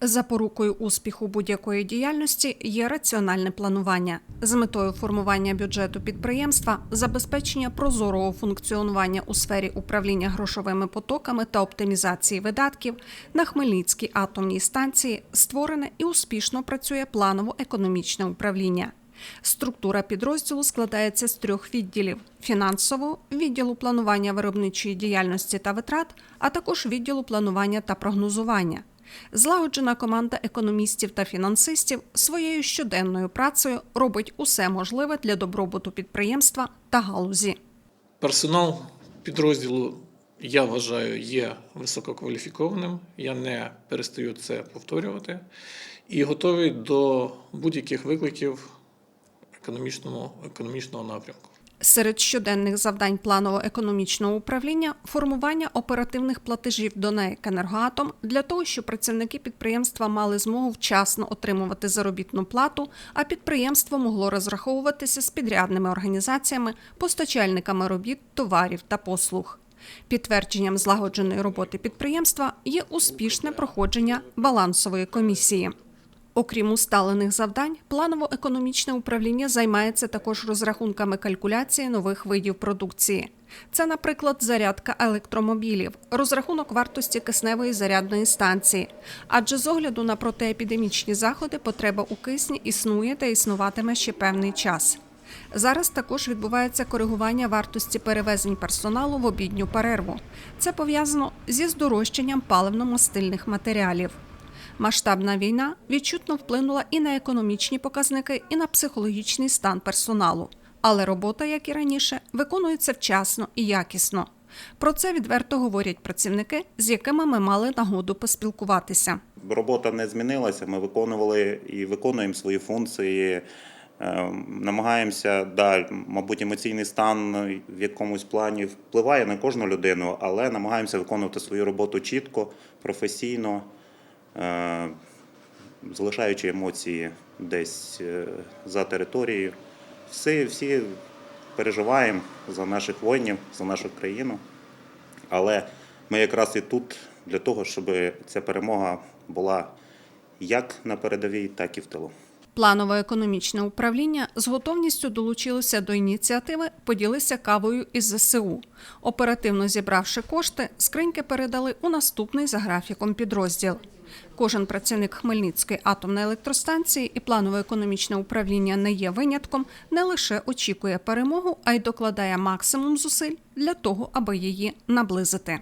Запорукою успіху будь-якої діяльності є раціональне планування з метою формування бюджету підприємства, забезпечення прозорого функціонування у сфері управління грошовими потоками та оптимізації видатків на Хмельницькій атомній станції створене і успішно працює планово-економічне управління. Структура підрозділу складається з трьох відділів: фінансового, відділу планування виробничої діяльності та витрат, а також відділу планування та прогнозування. Злагоджена команда економістів та фінансистів своєю щоденною працею робить усе можливе для добробуту підприємства та галузі. Персонал підрозділу, я вважаю, є висококваліфікованим. Я не перестаю це повторювати і готовий до будь-яких викликів економічному, економічного напрямку. Серед щоденних завдань планово-економічного управління формування оперативних платежів до НЕК «Енергоатом» для того, щоб працівники підприємства мали змогу вчасно отримувати заробітну плату, а підприємство могло розраховуватися з підрядними організаціями, постачальниками робіт, товарів та послуг. Підтвердженням злагодженої роботи підприємства є успішне проходження балансової комісії. Окрім усталених завдань, планово-економічне управління займається також розрахунками калькуляції нових видів продукції. Це, наприклад, зарядка електромобілів, розрахунок вартості кисневої зарядної станції. Адже з огляду на протиепідемічні заходи потреба у кисні існує та існуватиме ще певний час. Зараз також відбувається коригування вартості перевезень персоналу в обідню перерву. Це пов'язано зі здорожчанням паливно-мастильних матеріалів. Масштабна війна відчутно вплинула і на економічні показники, і на психологічний стан персоналу. Але робота, як і раніше, виконується вчасно і якісно. Про це відверто говорять працівники, з якими ми мали нагоду поспілкуватися. Робота не змінилася. Ми виконували і виконуємо свої функції. Е, Намагаємося, да, мабуть, емоційний стан в якомусь плані впливає на кожну людину, але намагаємося виконувати свою роботу чітко, професійно, залишаючи емоції десь е, за територією. Всі, всі переживаємо за наших воїнів, за нашу країну. Але ми якраз і тут для того, щоб ця перемога була як на передовій, так і в тилу. Планово-економічне управління з готовністю долучилося до ініціативи Поділися кавою із ЗСУ. Оперативно зібравши кошти, скриньки передали у наступний за графіком підрозділ. Кожен працівник Хмельницької атомної електростанції і планове економічне управління не є винятком, не лише очікує перемогу, а й докладає максимум зусиль для того, аби її наблизити.